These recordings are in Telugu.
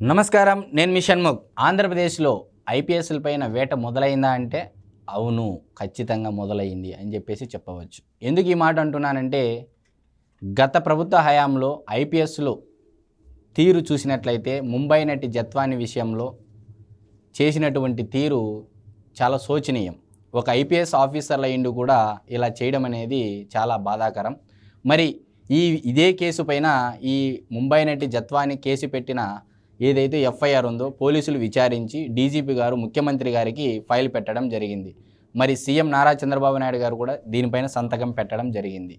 నమస్కారం నేను మీ షణ్ముఖ్. ఆంధ్రప్రదేశ్లో ఐపీఎస్ల పైన వేట మొదలైందా అంటే అవును ఖచ్చితంగా మొదలైంది అని చెప్పేసి చెప్పవచ్చు. ఎందుకు ఈ మాట అంటున్నానంటే గత ప్రభుత్వ హయాంలో ఐపీఎస్లు తీరు చూసినట్లయితే ముంబై నటి జత్వాని విషయంలో చేసినటువంటి తీరు చాలా శోచనీయం. ఒక ఐపీఎస్ ఆఫీసర్ల ఇండు కూడా ఇలా చేయడం అనేది చాలా బాధాకరం. మరి ఈ ఇదే కేసు పైన ఈ ముంబై నటి జత్వాని కేసు పెట్టిన ఏదైతే ఎఫ్ఐఆర్ ఉందో పోలీసులు విచారించి డీజీపీ గారు ముఖ్యమంత్రి గారికి ఫైల్ పెట్టడం జరిగింది. మరి సీఎం నారా చంద్రబాబు నాయుడు గారు కూడా దీనిపైన సంతకం పెట్టడం జరిగింది.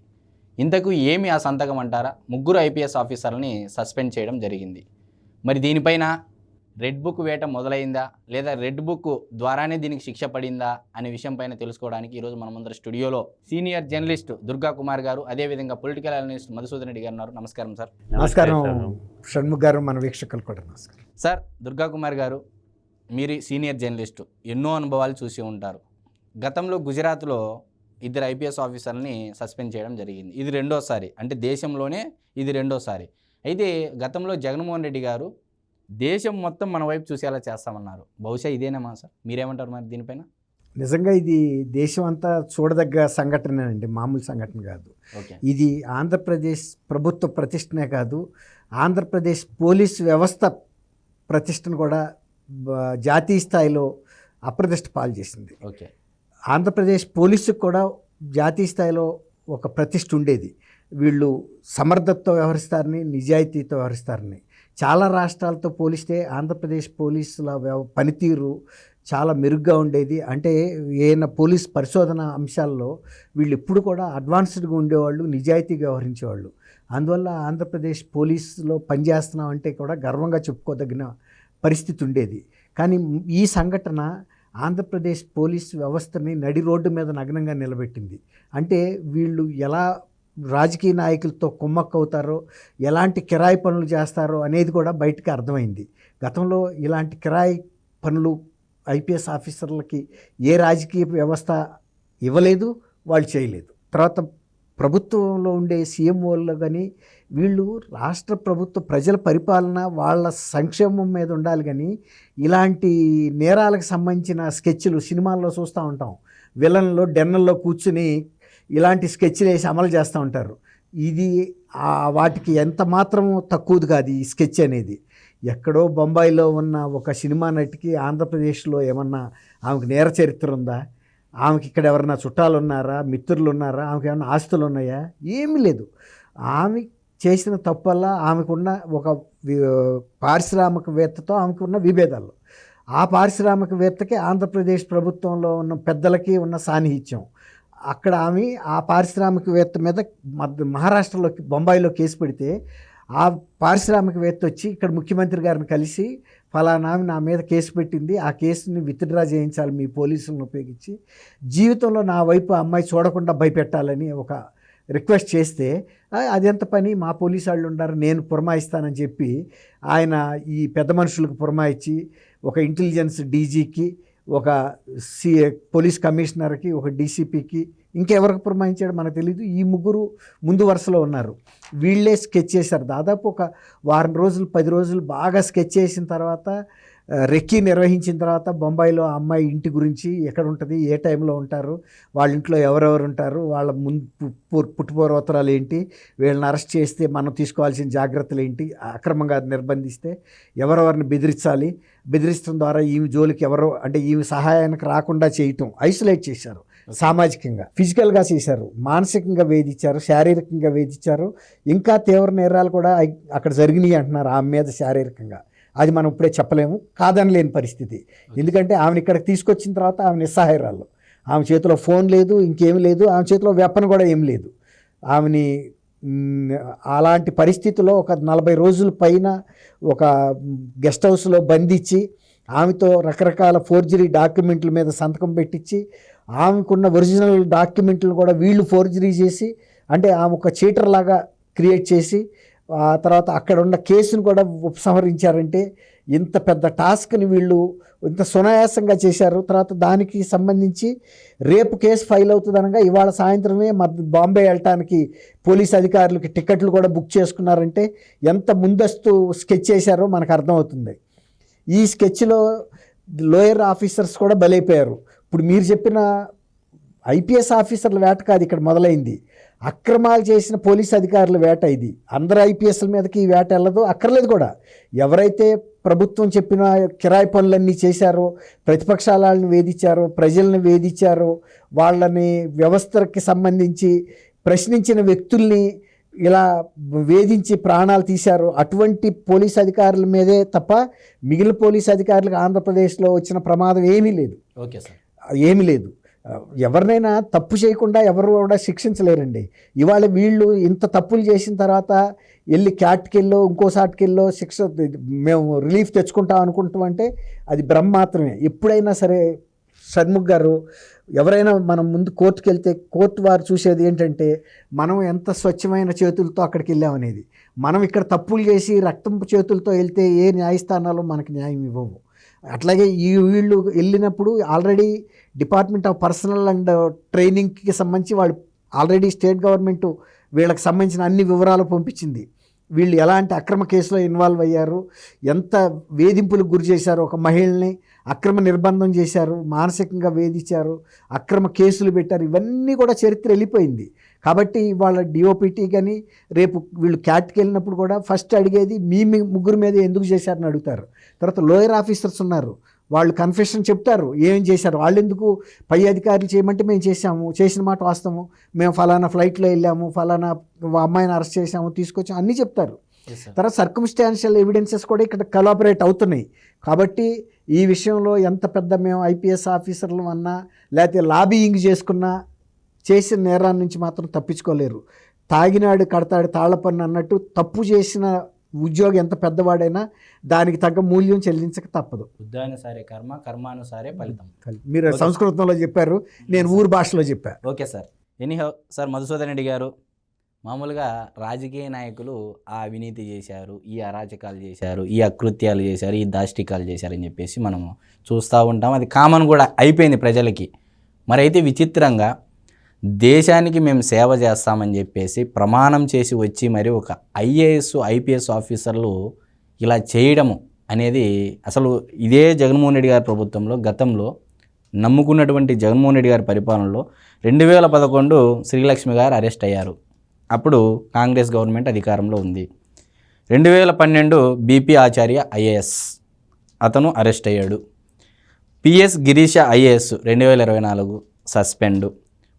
ఇంతకు ఏమి ఆ సంతకం అంటారా? ముగ్గురు ఐపీఎస్ ఆఫీసర్లని సస్పెండ్ చేయడం జరిగింది. మరి దీనిపైన రెడ్ బుక్ వేట మొదలైందా? లేదా రెడ్ బుక్ ద్వారానే దీనికి శిక్ష పడిందా? అనే విషయం పైన తెలుసుకోవడానికి ఈరోజు మన ముందర స్టూడియోలో సీనియర్ జర్నలిస్ట్ దుర్గా కుమార్ గారు అదేవిధంగా పొలిటికల్ అనలిస్ట్ మధుసూదన్ రెడ్డి గారు ఉన్నారు. నమస్కారం సార్. నమస్కారం. షణ్ముఖ్ గారు మన వీక్షకులు కూడా నమస్కారం. సార్ దుర్గా కుమార్ గారు మీరు సీనియర్ జర్నలిస్టు ఎన్నో అనుభవాలు చూసి ఉంటారు. గతంలో గుజరాత్లో ఇద్దరు ఐపీఎస్ ఆఫీసర్ని సస్పెండ్ చేయడం జరిగింది. ఇది రెండోసారి. అంటే దేశంలోనే ఇది రెండోసారి. అయితే గతంలో జగన్మోహన్ రెడ్డి గారు దేశం మొత్తం మన వైపు చూసేలా చేస్తామన్నారు. బహుశా ఇదేనేమా సార్ మీరేమంటారు మరి దీనిపైన? నిజంగా ఇది దేశం అంతా చూడదగ్గ సంఘటన అండి మామూలు సంఘటన కాదు. ఇది ఆంధ్రప్రదేశ్ ప్రభుత్వ ప్రతిష్టనే కాదు. ఆంధ్రప్రదేశ్ పోలీస్ వ్యవస్థ ప్రతిష్టను కూడా జాతీయ స్థాయిలో అప్రతిష్ట పాలు చేసింది. ఓకే. ఆంధ్రప్రదేశ్ పోలీసుకు కూడా జాతీయ స్థాయిలో ఒక ప్రతిష్ట ఉండేది. వీళ్ళు సమర్థతతో వ్యవహరిస్తారని నిజాయితీతో వ్యవహరిస్తారని. చాలా రాష్ట్రాలతో పోలిస్తే ఆంధ్రప్రదేశ్ పోలీసుల వ్యవ పనితీరు చాలా మెరుగ్గా ఉండేది. అంటే ఏమైనా పోలీస్ పరిశోధన అంశాల్లో వీళ్ళు ఎప్పుడు కూడా అడ్వాన్స్డ్గా ఉండేవాళ్ళు నిజాయితీగా వ్యవహరించేవాళ్ళు. అందువల్ల ఆంధ్రప్రదేశ్ పోలీసులో పనిచేస్తున్నాం అంటే కూడా గర్వంగా చెప్పుకోదగిన పరిస్థితి ఉండేది. కానీ ఈ సంఘటన ఆంధ్రప్రదేశ్ పోలీస్ వ్యవస్థని నడి రోడ్డు మీద నగ్నంగా నిలబెట్టింది. అంటే వీళ్ళు ఎలా రాజకీయ నాయకులతో కుమ్మక్కవుతారో ఎలాంటి కిరాయి పనులు చేస్తారో అనేది కూడా బయటకు అర్థమైంది. గతంలో ఇలాంటి కిరాయి పనులు ఐపీఎస్ ఆఫీసర్లకి ఏ రాజకీయ వ్యవస్థ ఇవ్వలేదు వాళ్ళు చేయలేదు. తర్వాత ప్రభుత్వంలో ఉండే సీఎంఓల్లో కానీ వీళ్ళు రాష్ట్ర ప్రభుత్వ ప్రజల పరిపాలన వాళ్ళ సంక్షేమం మీద ఉండాలి కానీ ఇలాంటి నేరాలకు సంబంధించిన స్కెచ్లు సినిమాల్లో చూస్తూ ఉంటాం. విలన్లో డెన్నల్లో కూర్చుని ఇలాంటి స్కెచ్లు వేసి అమలు చేస్తూ ఉంటారు. ఇది వాటికి ఎంత మాత్రం తక్కువది కాదు ఈ స్కెచ్ అనేది. ఎక్కడో బొంబాయిలో ఉన్న ఒక సినిమా నటికి ఆంధ్రప్రదేశ్లో ఏమన్నా ఆమెకు నేర చరిత్ర ఉందా? ఆమెకి ఇక్కడ ఎవరన్నా చుట్టాలు ఉన్నారా మిత్రులు ఉన్నారా ఆమెకి ఏమైనా ఆస్తులు ఉన్నాయా ఏమీ లేదు. ఆమె చేసిన తప్పల్ల ఆమెకున్న ఒక పారిశ్రామికవేత్తతో ఆమెకున్న విభేదాలు. ఆ పారిశ్రామికవేత్తకి ఆంధ్రప్రదేశ్ ప్రభుత్వంలో ఉన్న పెద్దలకి ఉన్న సాన్నిహిత్యం. అక్కడ ఆమె ఆ పారిశ్రామికవేత్త మీద మహారాష్ట్రలో బొంబాయిలో కేసు పెడితే ఆ పారిశ్రామికవేత్త వచ్చి ఇక్కడ ముఖ్యమంత్రి గారిని కలిసి ఫలానా నా మీద కేసు పెట్టింది ఆ కేసుని విత్డ్రా చేయించాలి మీ పోలీసులను ఉపయోగించి జీవితంలో నా వైపు ఆ అమ్మాయి చూడకుండా భయపెట్టాలని ఒక రిక్వెస్ట్ చేస్తే అదెంత పని? మా పోలీసు వాళ్ళు ఉన్నారు నేను పురమాయిస్తానని చెప్పి ఆయన ఈ పెద్ద మనుషులకు పురమాయించి ఒక ఇంటెలిజెన్స్ డీజీకి ఒక సి పోలీస్ కమిషనర్కి ఒక డీసీపీకి ఇంకెవరికి పురమాయించాడు మనకు తెలియదు ఈ ముగ్గురు ముందు వరుసలో ఉన్నారు. వీళ్ళే స్కెచ్ చేశారు. దాదాపు ఒక వారం రోజులు పది రోజులు బాగా స్కెచ్ చేసిన తర్వాత రెక్కీ నిర్వహించిన తర్వాత బొంబాయిలో అమ్మాయి ఇంటి గురించి ఎక్కడ ఉంటుంది ఏ టైంలో ఉంటారు వాళ్ళ ఇంట్లో ఎవరెవరు ఉంటారు వాళ్ళ ముందు పుట్టుపోరోత్తరాలు ఏంటి వీళ్ళని అరెస్ట్ చేస్తే మనం తీసుకోవాల్సిన జాగ్రత్తలు ఏంటి అక్రమంగా నిర్బంధిస్తే ఎవరెవరిని బెదిరించాలి బెదిరించడం ద్వారా ఈమె జోలికి ఎవరో అంటే ఈమె సహాయానికి రాకుండా చేయటం ఐసోలేట్ చేశారు సామాజికంగా ఫిజికల్గా చేశారు మానసికంగా వేధించారు శారీరకంగా వేధించారు ఇంకా తీవ్ర నేరాలు కూడా అక్కడ జరిగినాయి అంటున్నారు ఆమె మీద శారీరకంగా. అది మనం ఇప్పుడే చెప్పలేము. కాదని లేని పరిస్థితి. ఎందుకంటే ఆమెను ఇక్కడికి తీసుకొచ్చిన తర్వాత ఆమె నిస్సహాయరాలు. ఆమె చేతిలో ఫోన్ లేదు ఇంకేం లేదు ఆమె చేతిలో వెపన్ కూడా ఏం లేదు. ఆమెని అలాంటి పరిస్థితిలో ఒక నలభై రోజుల పైన ఒక గెస్ట్ హౌస్లో బంధించి ఆమెతో రకరకాల ఫోర్జరీ డాక్యుమెంట్ల మీద సంతకం పెట్టించి ఆమెకున్న ఒరిజినల్ డాక్యుమెంట్లు కూడా వీళ్ళు ఫోర్జరీ చేసి అంటే ఆమె ఒక చీటర్ లాగా క్రియేట్ చేసి ఆ తర్వాత అక్కడ ఉన్న కేసును కూడా ఉపసంహరించారంటే ఇంత పెద్ద టాస్క్ని వీళ్ళు ఇంత సునాయాసంగా చేశారు. తర్వాత దానికి సంబంధించి రేపు కేసు ఫైల్ అవుతుంది అనగా ఇవాళ సాయంత్రమే బాంబే వెళ్ళటానికి పోలీస్ అధికారులకి టికెట్లు కూడా బుక్ చేసుకున్నారంటే ఎంత ముందస్తు స్కెచ్ చేశారో మనకు అర్థమవుతుంది. ఈ స్కెచ్లో లోయర్ ఆఫీసర్స్ కూడా బలైపోయారు. ఇప్పుడు మీరు చెప్పిన ఐపీఎస్ ఆఫీసర్ల వేట కాదు ఇక్కడ మొదలైంది. అక్రమాలు చేసిన పోలీస్ అధికారుల వేట ఇది. అందరు ఐపీఎస్ల మీదకి ఈ వేట వెళ్ళదు. అక్కర్లేదు కూడా. ఎవరైతే ప్రభుత్వం చెప్పిన కిరాయి పనులన్నీ చేశారో ప్రతిపక్షాలను వేధించారో ప్రజల్ని వేధించారో వాళ్ళని వ్యవస్థకి సంబంధించి ప్రశ్నించిన వ్యక్తుల్ని ఇలా వేధించి ప్రాణాలు తీశారు అటువంటి పోలీస్ అధికారుల మీదే తప్ప మిగిలిన పోలీస్ అధికారులకు ఆంధ్రప్రదేశ్లో వచ్చిన ప్రమాదం ఏమీ లేదు. Okay sir. ఏమీ లేదు. ఎవరినైనా తప్పు చేయకుండా ఎవరు కూడా శిక్షించలేరండి. ఇవాళ వీళ్ళు ఇంత తప్పులు చేసిన తర్వాత వెళ్ళి క్యాట్కెళ్ళో ఇంకోసాటికెళ్ళో శిక్ష మేము రిలీఫ్ తెచ్చుకుంటాం అనుకుంటామంటే అది భ్రమ మాత్రమే. ఎప్పుడైనా సరే షణ్ముఖ్ గారు ఎవరైనా మనం ముందు కోర్టుకి వెళ్తే కోర్టు వారు చూసేది ఏంటంటే మనం ఎంత స్వచ్ఛమైన చేతులతో అక్కడికి వెళ్ళామనేది మనం ఇక్కడ తప్పులు చేసి రక్తం చేతులతో వెళ్తే ఏ న్యాయస్థానాలు మనకు న్యాయం ఇవ్వవు. అట్లాగే ఈ వీళ్ళు వెళ్ళినప్పుడు already department of personnel and ట్రైనింగ్కి సంబంధించి వాళ్ళు ఆల్రెడీ స్టేట్ గవర్నమెంట్ వీళ్ళకి సంబంధించిన అన్ని వివరాలు పంపించింది. వీళ్ళు ఎలాంటి అక్రమ కేసులో ఇన్వాల్వ్ అయ్యారు? ఎంత వేధింపులకు గురి చేశారు? ఒక మహిళని అక్రమ నిర్బంధం చేశారు మానసికంగా వేధించారు అక్రమ కేసులు పెట్టారు ఇవన్నీ కూడా చరిత్ర వెళ్ళిపోయింది. కాబట్టి వాళ్ళ డిఓపిటీ కానీ రేపు వీళ్ళు క్యాట్కి వెళ్ళినప్పుడు కూడా ఫస్ట్ అడిగేది మీ ముగ్గురు మీద ఎందుకు చేశారని అడుగుతారు. తర్వాత లోయర్ ఆఫీసర్స్ ఉన్నారు. వాళ్ళు కన్ఫెషన్ చెప్తారు. ఏం చేశారు? వాళ్ళు ఎందుకు పై అధికారులు చేయమంటే మేము చేసాము చేసిన మాట వాస్తవము. మేము ఫలానా ఫ్లైట్లో వెళ్ళాము. ఫలానా అమ్మాయిని అరెస్ట్ చేసాము తీసుకొచ్చాము. అన్నీ చెప్తారు. తర్వాత సర్కమ్స్టాన్షియల్ ఎవిడెన్సెస్ కూడా ఇక్కడ కొలాబరేట్ అవుతున్నాయి. కాబట్టి ఈ విషయంలో ఎంత పెద్ద మేము ఐపీఎస్ ఆఫీసర్లు అన్నా లేకపోతే లాబీయింగ్ చేసుకున్నా చేసిన నేరాన్ని నుంచి మాత్రం తప్పించుకోలేరు. తాగినాడు కడతాడు తాళ్ళ పన్ను అన్నట్టు తప్పు చేసిన ఉద్యోగి ఎంత పెద్దవాడైనా దానికి తగ్గ మూల్యం చెల్లించక తప్పదు. బుద్ధానుసారే కర్మ కర్మానుసారే ఫలితం. మీరు సంస్కృతంలో చెప్పారు నేను ఊరు భాషలో చెప్పా. Okay sir. Anyhow sir Madhusudan Reddy గారు మామూలుగా రాజకీయ నాయకులు ఆ అవినీతి చేశారు ఈ అరాచకాలు చేశారు ఈ అకృత్యాలు చేశారు ఈ దాష్టికాలు చేశారని చెప్పేసి మనము చూస్తూ ఉంటాం. అది కామన్ కూడా అయిపోయింది ప్రజలకి. మరి అయితే విచిత్రంగా దేశానికి మేము సేవ చేస్తామని చెప్పేసి ప్రమాణం చేసి వచ్చి మరి ఒక ఐఏఎస్ ఐపీఎస్ ఆఫీసర్లు ఇలా చేయడము అనేది అసలు ఇదే జగన్మోహన్ రెడ్డి గారి ప్రభుత్వంలో గతంలో నమ్ముకున్నటువంటి జగన్మోహన్ రెడ్డి గారి పరిపాలనలో రెండు వేల పదకొండు శ్రీలక్ష్మి గారు అరెస్ట్ అయ్యారు. అప్పుడు కాంగ్రెస్ గవర్నమెంట్ అధికారంలో ఉంది. రెండు వేల పన్నెండు బీపీ ఆచార్య ఐఏఎస్ అతను అరెస్ట్ అయ్యాడు. పిఎస్ గిరీష ఐఏఎస్ రెండు వేల ఇరవై నాలుగు సస్పెండు.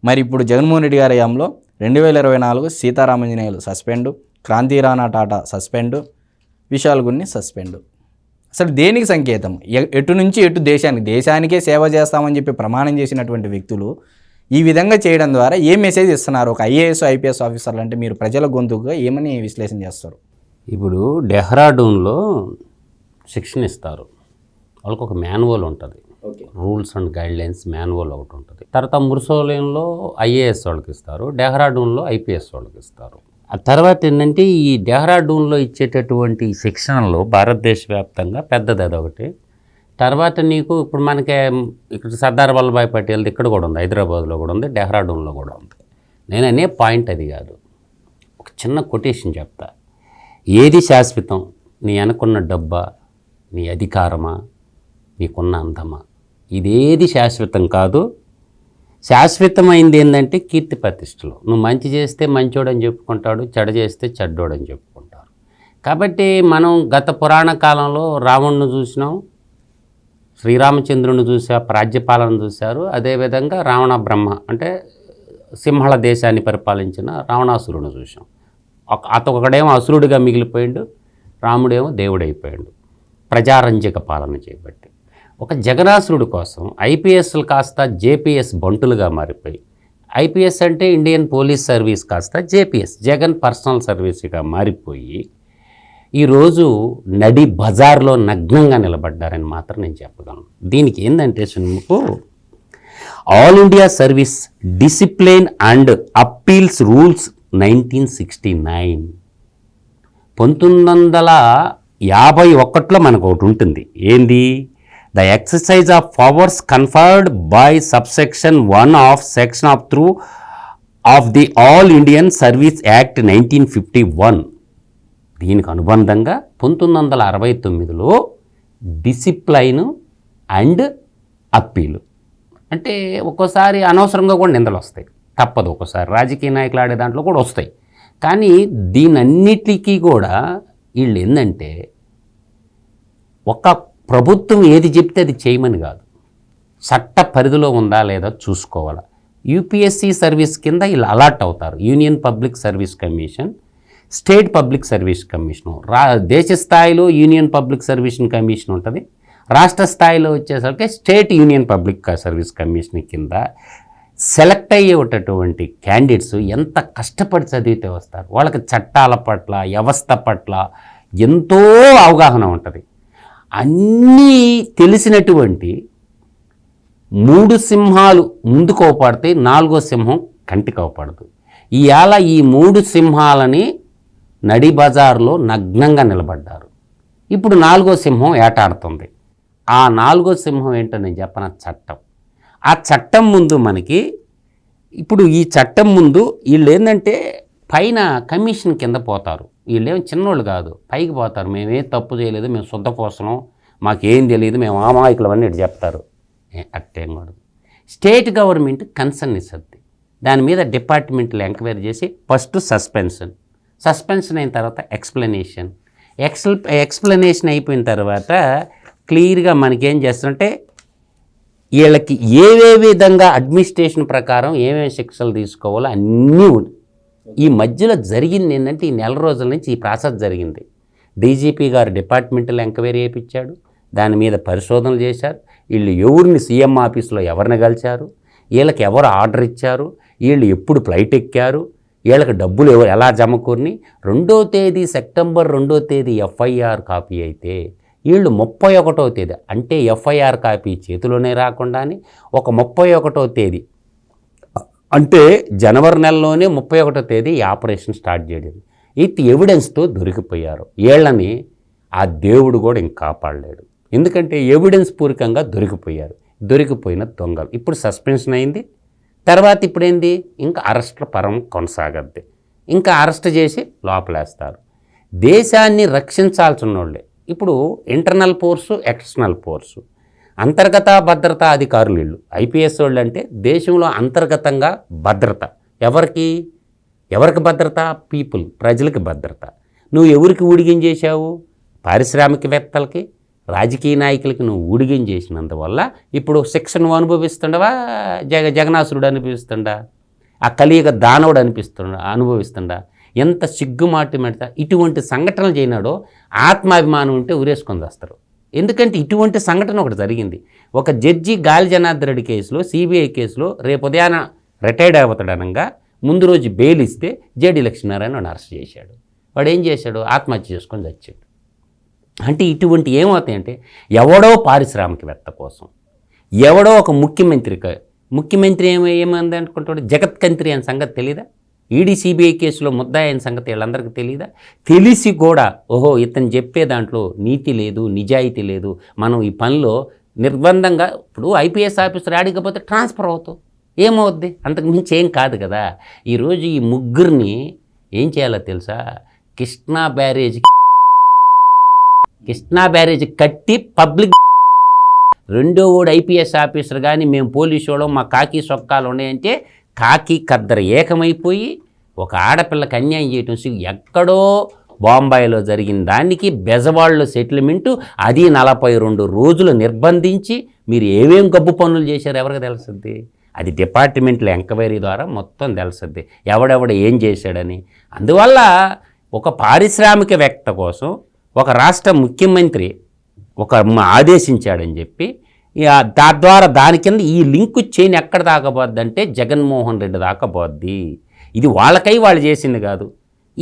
మరి ఇప్పుడు జగన్మోహన్ రెడ్డి గారి హయాంలో రెండు వేల ఇరవై నాలుగు Seetharamanjaneyulu suspend Kranthi Rana Tata suspend Vishal Gunni suspend. అసలు దేనికి సంకేతం? ఎటు నుంచి ఎటు దేశానికి? దేశానికే సేవ చేస్తామని చెప్పి ప్రమాణం చేసినటువంటి వ్యక్తులు ఈ విధంగా చేయడం ద్వారా ఏ మెసేజ్ ఇస్తున్నారు? ఒక ఐఏఎస్ ఐపీఎస్ ఆఫీసర్లు అంటే మీరు ప్రజల గొంతుగా ఏమని విశ్లేషణ చేస్తారు? ఇప్పుడు డెహ్రాడూన్లో శిక్షణ ఇస్తారు. వాళ్ళకు ఒక మాన్యువల్ ఉంటుంది. రూల్స్ అండ్ గైడ్లైన్స్ మాన్యువల్ ఒకటి ఉంటుంది. తర్వాత మురుసోలేన్లో ఐఏఎస్ వాళ్ళకి ఇస్తారు డెహ్రాడూన్లో ఐపీఎస్ వాళ్ళకి ఇస్తారు. ఆ తర్వాత ఏంటంటే ఈ డెహ్రాడూన్లో ఇచ్చేటటువంటి శిక్షణలో భారతదేశ వ్యాప్తంగా పెద్దది అదొకటి. తర్వాత నీకు ఇప్పుడు మనకి ఇక్కడ సర్దార్ వల్లభాయ్ పటేల్ ఇక్కడ కూడా ఉంది హైదరాబాద్లో కూడా ఉంది డెహ్రాడూన్లో కూడా ఉంది. నేను అనే పాయింట్ అది కాదు. ఒక చిన్న కొటేషన్ చెప్తా. ఏది శాశ్వతం? నీ అనుకున్న డబ్బా నీ అధికారమా? నీకున్న అందమా ఇదేది శాశ్వతం కాదు. శాశ్వతమైంది ఏంటంటే కీర్తి ప్రతిష్టలు. నువ్వు మంచి చేస్తే మంచోడని చెప్పుకుంటాడు చెడ చేస్తే చెడ్డోడని చెప్పుకుంటారు. కాబట్టి మనం గత పురాణ కాలంలో రావణ్ను చూసినాం శ్రీరామచంద్రుని చూసా ప్రాజ్యపాలన చూశారు. అదేవిధంగా రావణ బ్రహ్మ అంటే సింహళ దేశాన్ని పరిపాలించిన రావణాసురుని చూసాం ఒక అతొకడేమో అసురుడిగా మిగిలిపోయాడు రాముడేమో దేవుడైపోయాడు. ప్రజారంజక పాలన చేపట్టి ఒక జగనాసురుడు కోసం ఐపీఎస్లు కాస్త జేపీఎస్ బంటులుగా మారిపోయి ఐపీఎస్ అంటే ఇండియన్ పోలీస్ సర్వీస్ కాస్త జేపీఎస్ జగన్ పర్సనల్ సర్వీస్గా మారిపోయి ఈరోజు నడి బజార్లో నగ్నంగా నిలబడ్డారని మాత్రం నేను చెప్పగలను. దీనికి ఏంటంటే సున్ముకు All India Service discipline and appeals rules nineteen sixty nine. పంతొమ్మిది వందల యాభై ఒకటిలో మనకు ఒకటి ఉంటుంది. ఏంది? The exercise of powers conferred by subsection one of section of three of the All Indian Service Act nineteen fifty one దీనికి అనుబంధంగా పంతొమ్మిది వందల అరవై తొమ్మిదిలో డిసిప్లైన్ అండ్ అప్పీలు అంటే ఒక్కోసారి అనవసరంగా కూడా నిందలు వస్తాయి. తప్పదు ఒక్కోసారి. రాజకీయ నాయకులు ఆడే దాంట్లో కూడా వస్తాయి. కానీ దీనన్నిటికీ కూడా వీళ్ళు ఏంటంటే ఒక ప్రభుత్వం ఏది చెప్తే అది చేయమని కాదు. చట్ట పరిధిలో ఉందా లేదా చూసుకోవాలా. యూపీఎస్సీ సర్వీస్ కింద వీళ్ళు అలాట్ అవుతారు. Union Public Service Commission State Public Service Commission. రా దేశ స్థాయిలో యూనియన్ పబ్లిక్ సర్వీస్ కమిషన్ ఉంటుంది. రాష్ట్ర స్థాయిలో వచ్చేసరికి state union public service commission కింద సెలెక్ట్ అయ్యేటటువంటి క్యాండిడేట్స్ ఎంత కష్టపడి చదివితే వస్తారు. వాళ్ళకి చట్టాల పట్ల వ్యవస్థ పట్ల ఎంతో అవగాహన ఉంటుంది. అన్నీ తెలిసినటువంటి మూడు సింహాలు ముందు కోపడితే నాలుగో సింహం కంటి అవపడదు ఇవాళ ఈ మూడు సింహాలని నడి బజార్లో నగ్నంగా నిలబడ్డారు. ఇప్పుడు నాలుగో సింహం ఏటాడుతుంది. ఆ నాలుగో సింహం ఏంటో నేను చెప్పన? చట్టం. ఆ చట్టం ముందు మనకి ఇప్పుడు ఈ చట్టం ముందు వీళ్ళు ఏంటంటే పైన కమిషన్ కింద పోతారు. వీళ్ళేం చిన్నోళ్ళు కాదు. పైకి పోతారు. మేమేం తప్పు చేయలేదు. మేము శుద్ధ పోసనం మాకేం తెలియదు. మేము అమాయకులు అని చెప్తారు. అట్టేం కూడా స్టేట్ గవర్నమెంట్ కన్సర్న్ ఇస్తుంది దాని మీద డిపార్ట్మెంట్లు ఎంక్వైరీ చేసి ఫస్ట్ సస్పెన్షన్. సస్పెన్షన్ అయిన తర్వాత ఎక్స్ప్లెనేషన్. ఎక్స్ల్ ఎక్స్ప్లెనేషన్ అయిపోయిన తర్వాత క్లియర్గా మనకేం చేస్తుంటే వీళ్ళకి ఏవే విధంగా అడ్మినిస్ట్రేషన్ ప్రకారం ఏమేమి శిక్షలు తీసుకోవాలో అన్నీ ఈ మధ్యలో జరిగింది ఏంటంటే ఈ నెల రోజుల నుంచి ఈ ప్రాసెస్ జరిగింది. డీజీపీ గారు డిపార్ట్మెంటల్ ఎంక్వైరీ వేయించాడు దాని మీద పరిశోధనలు చేశారు. వీళ్ళు ఎవరిని సీఎం ఆఫీస్లో ఎవరిని కలిశారు? వీళ్ళకి ఎవరు ఆర్డర్ ఇచ్చారు? వీళ్ళు ఎప్పుడు ఫ్లైట్ ఎక్కారు? వీళ్ళకి డబ్బులు ఎవరు ఎలా జమకూరిని రెండో తేదీ సెప్టెంబర్ రెండో తేదీ ఎఫ్ఐఆర్ కాపీ అయితే వీళ్ళు ముప్పై ఒకటో తేదీ అంటే ఎఫ్ఐఆర్ కాపీ చేతిలోనే రాకుండానే ఒక ముప్పై ఒకటో తేదీ అంటే జనవరి నెలలోనే ముప్పై ఒకటో తేదీ ఈ ఆపరేషన్ స్టార్ట్ చేయడం ఇది ఎవిడెన్స్తో దొరికిపోయారు. వీళ్ళని ఆ దేవుడు కూడా ఇంక కాపాడలేడు. ఎందుకంటే ఎవిడెన్స్ పూర్వకంగా దొరికిపోయారు. దొరికిపోయిన దొంగలు. ఇప్పుడు సస్పెన్షన్ అయింది. తర్వాత ఇప్పుడేంది? ఇంకా అరెస్ట్ల పరం కొనసాగద్ది. ఇంకా అరెస్ట్ చేసి లోపలేస్తారు. దేశాన్ని రక్షించాల్సిన వాళ్ళే ఇప్పుడు ఇంటర్నల్ ఫోర్సు ఎక్స్టర్నల్ ఫోర్సు అంతర్గత భద్రతా అధికారులు వీళ్ళు. ఐపీఎస్ వాళ్ళు అంటే దేశంలో అంతర్గతంగా భద్రత. ఎవరికి? ఎవరికి భద్రత? పీపుల్ ప్రజలకి భద్రత. నువ్వు ఎవరికి ఊడిగం చేశావు? పారిశ్రామికవేత్తలకి రాజకీయ నాయకులకి నువ్వు ఊడిగం చేసినందువల్ల ఇప్పుడు శిక్షను అనుభవిస్తుండవా? జగ జగనాసురుడు అనిపిస్తుండా ఆ కలియుగ దానవుడు అనిపిస్తుండ అనుభవిస్తుండా? ఎంత సిగ్గుమాటి మెడతా ఇటువంటి సంఘటనలు చేయనాడో ఆత్మాభిమానం ఉంటే ఉరేసుకొని వస్తారు. ఎందుకంటే ఇటువంటి సంఘటన ఒకటి జరిగింది. ఒక జడ్జి గాలి జనార్దన్ రెడ్డి కేసులో సిబిఐ కేసులో రేపు ఉదయాన రిటైర్డ్ అవుతాడనగా ముందు రోజు బెయిల్ ఇస్తే జేడి లక్ష్మీనారాయణ వాడు అరెస్ట్ చేశాడు. వాడు ఏం చేశాడు? ఆత్మహత్య చేసుకొని చచ్చాడు. అంటే ఇటువంటి ఏమవుతాయంటే ఎవడో పారిశ్రామికవేత్త కోసం ఎవడో ఒక ముఖ్యమంత్రి ముఖ్యమంత్రి ఏమో ఏమంది అనుకుంటాడు? జగత్కంత్రి అనే సంగతి తెలీదా? ఈడీ సిబిఐ కేసులో ముద్దాయన సంగతి వీళ్ళందరికీ తెలియదా తెలిసి కూడా ఓహో ఇతను చెప్పే దాంట్లో నీతి లేదు నిజాయితీ లేదు. మనం ఈ పనిలో నిర్బంధంగా ఇప్పుడు ఐపీఎస్ ఆఫీసర్ ఆడికపోతే ట్రాన్స్ఫర్ అవుతావు. ఏమవుద్ది? అంతకుమించి ఏం కాదు కదా. ఈరోజు ఈ ముగ్గురిని ఏం చేయాలో తెలుసా? కృష్ణా బ్యారేజ్ కృష్ణా బ్యారేజ్ కట్టి పబ్లిక్ రెండో ఓడు ఐపీఎస్ ఆఫీసర్ కానీ మేము పోలీసు వాళ్ళం మా కాకి సొక్కాలు ఉన్నాయంటే కాకి కద్దరు ఏకమైపోయి ఒక ఆడపిల్లకి అన్యాయం చేయటం ఎక్కడో బాంబాయిలో జరిగిన దానికి బెజవాళ్ళు సెటిల్మెంటు అది నలభై రెండు రోజులు నిర్బంధించి మీరు ఏమేం గబ్బు పనులు చేశారు ఎవరికి తెలుస్తుంది అది డిపార్ట్మెంట్ల ఎంక్వైరీ ద్వారా మొత్తం తెలుస్తుంది ఎవడెవడ ఏం చేశాడని. అందువల్ల ఒక పారిశ్రామికవేత్త కోసం ఒక రాష్ట్ర ముఖ్యమంత్రి ఒక ఆదేశించాడని చెప్పి ఇక దాని కింద ఈ లింక్ చైన్ ఎక్కడ దాకపోద్ది అంటే జగన్మోహన్ రెడ్డి దాకపోద్ది ఇది వాళ్ళకై వాళ్ళు చేసింది కాదు.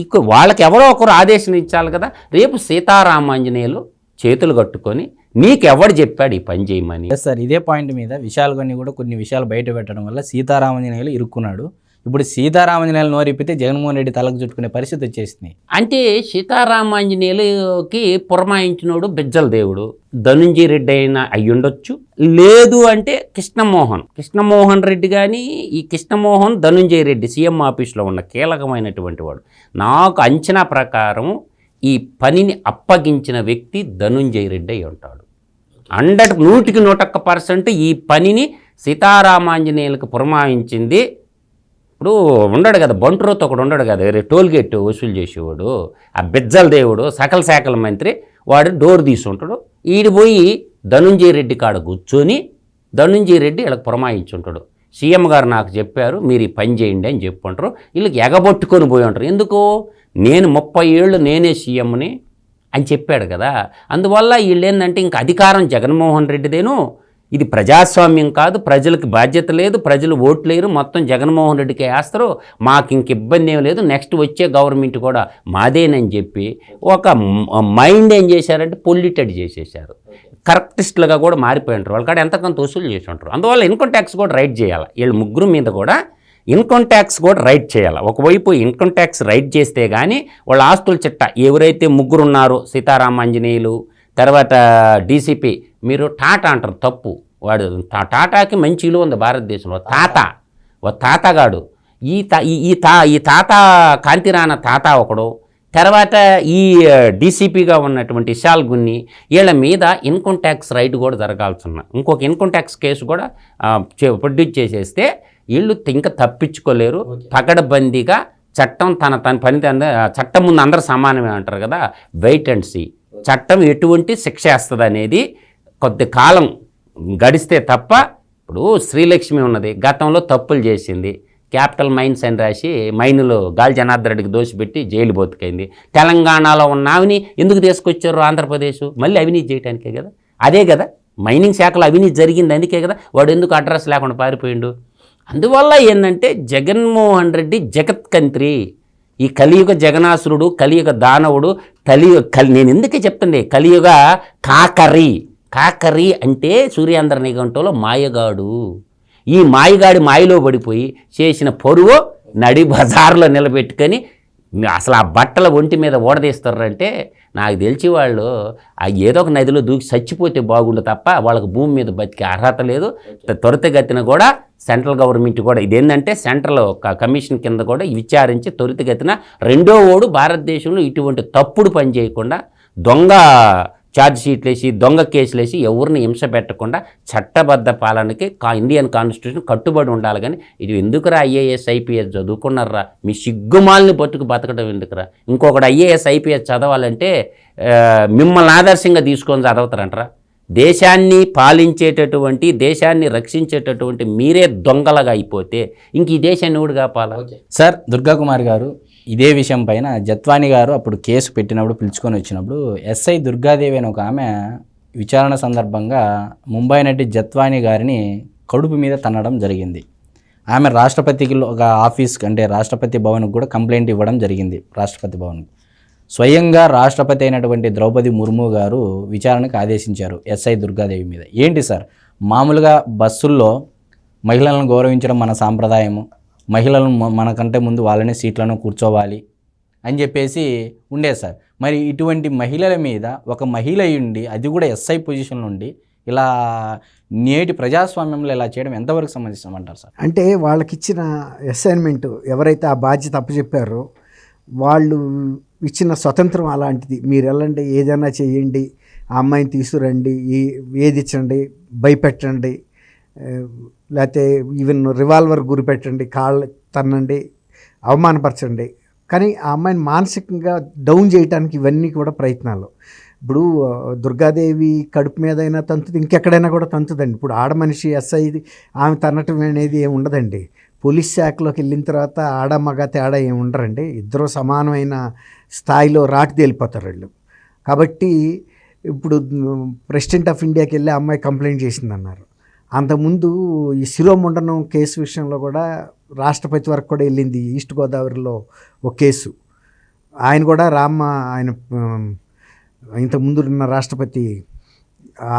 ఇక వాళ్ళకి ఎవరో ఒకరు ఆదేశం ఇచ్చాలి కదా. రేపు సీతారామాంజనేయులు చేతులు కట్టుకొని నీకెవడు చెప్పాడు ఈ పని చేయమని? ఎస్ సార్ ఇదే పాయింట్ మీద విషయాలు కొన్ని కూడా కొన్ని విషయాలు బయట పెట్టడం వల్ల సీతారామాంజనేయులు ఇరుక్కున్నాడు. ఇప్పుడు సీతారామాంజనేయులు నోరిపితే జగన్మోహన్ రెడ్డి తలకు చుట్టుకునే పరిస్థితి వచ్చేసింది. అంటే సీతారామాంజనేయులకి పురమాయించినోడు బిజ్జల దేవుడు. ధనుంజయ రెడ్డి అయినా అయ్యుండొచ్చు. లేదు అంటే కృష్ణమోహన్. కృష్ణమోహన్ రెడ్డి కానీ ఈ కృష్ణమోహన్ ధనుంజయ రెడ్డి సీఎం ఆఫీస్లో ఉన్న కీలకమైనటువంటి వాడు. నాకు అంచనా ప్రకారం ఈ పనిని అప్పగించిన వ్యక్తి ధనుంజయ రెడ్డి అయి ఉంటాడు. హండ్రెడ్ నూటికి నూటొక్క పర్సెంట్ ఈ పనిని సీతారామాంజనేయులకు పురమాయించింది ఇప్పుడు ఉండడు కదా బంటురోతో ఒకడు ఉండడు కదా. వేరే టోల్ గేట్ వసూలు చేసేవాడు ఆ బిజ్జల దేవుడు సకల శాఖల మంత్రి వాడు డోర్ తీసుంటాడు. ఈడు పోయి ధనుంజయ రెడ్డి కాడ కూర్చొని ధనుంజయ రెడ్డి వీళ్ళకి పురమాయించుంటాడు. సీఎం గారు నాకు చెప్పారు మీరు ఈ పని చేయండి అని చెప్పుంటారు. వీళ్ళకి ఎగబొట్టుకొని పోయి ఉంటారు. ఎందుకు? నేను ముప్పై ఏళ్ళు నేనే సీఎంని అని చెప్పాడు కదా. అందువల్ల వీళ్ళు ఏంటంటే ఇంక అధికారం జగన్మోహన్ రెడ్డిదేను ఇది ప్రజాస్వామ్యం కాదు ప్రజలకు బాధ్యత లేదు ప్రజలు ఓట్లు లేరు మొత్తం జగన్మోహన్ రెడ్డికి వేస్తారు. మాకు ఇంక ఇబ్బంది ఏం లేదు నెక్స్ట్ వచ్చే గవర్నమెంట్ కూడా మాదేనని చెప్పి ఒక మైండ్ ఏం చేశారంటే పొల్యూటెడ్ చేసేసారు కరప్టిస్టులుగా కూడా మారిపోయి వాళ్ళు కాడ ఎంతకంత వసూలు చేసి ఉంటారు. అందువల్ల ఇన్కమ్ ట్యాక్స్ కూడా రైట్ చేయాలి. వీళ్ళు ముగ్గురు మీద కూడా ఇన్కమ్ ట్యాక్స్ కూడా రైట్ చేయాలి. ఒకవైపు ఇన్కమ్ ట్యాక్స్ రైట్ చేస్తే కానీ వాళ్ళ ఆస్తుల చిట్ట ఎవరైతే ముగ్గురు ఉన్నారో సీతారామాంజనేయులు తర్వాత డీసీపీ మీరు టాటా అంటారు తప్పు. వాడు టాటాకి మంచి విలువ ఉంది భారతదేశంలో. తాత. ఓ తాతగాడు. ఈ తా ఈ- తా ఈ తాత కాంతిరాణ తాత ఒకడు. తర్వాత ఈ డీసీపీగా ఉన్నటువంటి విశాల్ గున్ని వీళ్ళ మీద ఇన్కమ్ ట్యాక్స్ రైట్ కూడా జరగాల్సిన ఇంకొక ఇన్కమ్ ట్యాక్స్ కేసు కూడా ప్రొడ్యూస్ చేసేస్తే వీళ్ళు ఇంకా తప్పించుకోలేరు. పకడబందీగా చట్టం తన తన పని చట్టం ముందు అందరు సమానమే అంటారు కదా వెయిట్ అండ్ సీ. చట్టం ఎటువంటి శిక్ష వేస్తుంది అనేది కొద్ది కాలం గడిస్తే తప్ప ఇప్పుడు శ్రీలక్ష్మి ఉన్నది. గతంలో తప్పులు చేసింది. క్యాపిటల్ మైన్స్ అని రాసి మైనులో గాలి జనార్దన్ రెడ్డికి దోషిపెట్టి జైలు బతుకైంది. తెలంగాణలో ఉన్న ఆవిని ఎందుకు తీసుకొచ్చారు ఆంధ్రప్రదేశ్? మళ్ళీ అవినీతి చేయడానికే కదా? అదే కదా? మైనింగ్ శాఖలో అవినీతి జరిగింది అందుకే కదా? వాడు ఎందుకు అడ్రస్ లేకుండా పారిపోయిండు? అందువల్ల ఏంటంటే జగన్మోహన్ రెడ్డి జగత్ కంత్రి. ఈ కలియుగ జగనాసురుడు కలియుగ దానవుడు కలియుగ కలి నేను ఎందుకే చెప్తుండే? కలియుగ కాకరి. కాకరి అంటే సూర్యాంధ్ర నిఘంటులో మాయగాడు. ఈ మాయగాడి మాయలో పడిపోయి చేసిన పొరువు నడి బజార్లో నిలబెట్టుకొని అసలు ఆ బట్టల ఒంటి మీద ఓడదీస్తారంటే నాకు తెలిసి వాళ్ళు ఆ ఏదో ఒక నదిలో దూకి చచ్చిపోతే బాగుండు తప్ప వాళ్ళకి భూమి మీద బతికే అర్హత లేదు. త్వరితగతిన కూడా సెంట్రల్ గవర్నమెంట్ కూడా ఇదేంటంటే సెంట్రల్ ఒక కమిషన్ కింద కూడా విచారించి త్వరితగతిన రెండో ఓడు భారతదేశంలో ఇటువంటి తప్పుడు పని చేయకుండా దొంగ ఛార్జ్ షీట్లు వేసి దొంగ కేసులు వేసి ఎవరిని హింస పెట్టకుండా చట్టబద్ధ పాలనకి కా ఇండియన్ కాన్స్టిట్యూషన్ కట్టుబడి ఉండాలి కానీ ఇది ఎందుకురా ఐఏఎస్ ఐపీఎస్ చదువుకున్నారా మీ సిగ్గుమాలని బతుకు బతకడం ఎందుకురా? ఇంకొకటి ఐఏఎస్ ఐపీఎస్ చదవాలంటే మిమ్మల్ని ఆదర్శంగా తీసుకొని చదవుతారంటారా? దేశాన్ని పాలించేటటువంటి దేశాన్ని రక్షించేటటువంటి మీరే దొంగలుగా అయిపోతే ఇంక ఈ దేశాన్ని ఎవడు కాపాలా? సార్ దుర్గాకుమార్ గారు ఇదే విషయం పైన జత్వాని గారు అప్పుడు కేసు పెట్టినప్పుడు పిలుచుకొని వచ్చినప్పుడు ఎస్ఐ దుర్గాదేవి అని ఒక ఆమె విచారణ సందర్భంగా ముంబై నటి జత్వాని గారిని కడుపు మీద తన్నడం జరిగింది. ఆమె రాష్ట్రపతికి ఒక ఆఫీస్ అంటే రాష్ట్రపతి భవన్కి కూడా కంప్లైంట్ ఇవ్వడం జరిగింది రాష్ట్రపతి భవన్కి. స్వయంగా రాష్ట్రపతి అయినటువంటి ద్రౌపది ముర్ము గారు విచారణకు ఆదేశించారు ఎస్ఐ దుర్గాదేవి మీద. ఏంటి సార్? మామూలుగా బస్సుల్లో మహిళలను గౌరవించడం మన సాంప్రదాయము. మహిళలను మనకంటే ముందు వాళ్ళనే సీట్లను కూర్చోవాలి అని చెప్పేసి ఉండేది సార్. మరి ఇటువంటి మహిళల మీద ఒక మహిళ ఉండి అది కూడా ఎస్ఐ పొజిషన్ నుండి ఇలా నేటి ప్రజాస్వామ్యంలో ఇలా చేయడం ఎంతవరకు సంబంధిస్తామంటారు సార్? అంటే వాళ్ళకిచ్చిన అసైన్మెంట్ ఎవరైతే ఆ బాధ్యత అప్పచెప్పారో వాళ్ళు ఇచ్చిన స్వతంత్రం అలాంటిది. మీరు వెళ్ళండి ఏదైనా చేయండి ఆ అమ్మాయిని తీసుకురండి ఈ ఏది ఇచ్చండి భయపెట్టండి లేకపోతే ఈవెన్ రివాల్వర్ గురి పెట్టండి కాళ్ళు తన్నండి అవమానపరచండి. కానీ ఆ అమ్మాయిని మానసికంగా డౌన్ చేయడానికి ఇవన్నీ కూడా ప్రయత్నాలు. ఇప్పుడు దుర్గాదేవి కడుపు మీద అయినా తంతుది ఇంకెక్కడైనా కూడా తంతుదండి. ఇప్పుడు ఆడ మనిషి ఎస్ఐ ఆమె తన్నటం అనేది ఏమి ఉండదండి. పోలీస్ శాఖలోకి వెళ్ళిన తర్వాత ఆడ మగ తేడా ఏమి ఉండరండి. ఇద్దరు సమానమైన స్థాయిలో రాటి తేలిపోతారు వాళ్ళు. కాబట్టి ఇప్పుడు ప్రెసిడెంట్ ఆఫ్ ఇండియాకి వెళ్ళి అమ్మాయి కంప్లైంట్ చేసిందన్నారు. అంతకుముందు ఈ శిరోముండనం కేసు విషయంలో కూడా రాష్ట్రపతి వరకు కూడా వెళ్ళింది ఈస్ట్ గోదావరిలో ఒక కేసు. ఆయన కూడా రామ్మ ఆయన ఇంతకుముందు ఉన్న రాష్ట్రపతి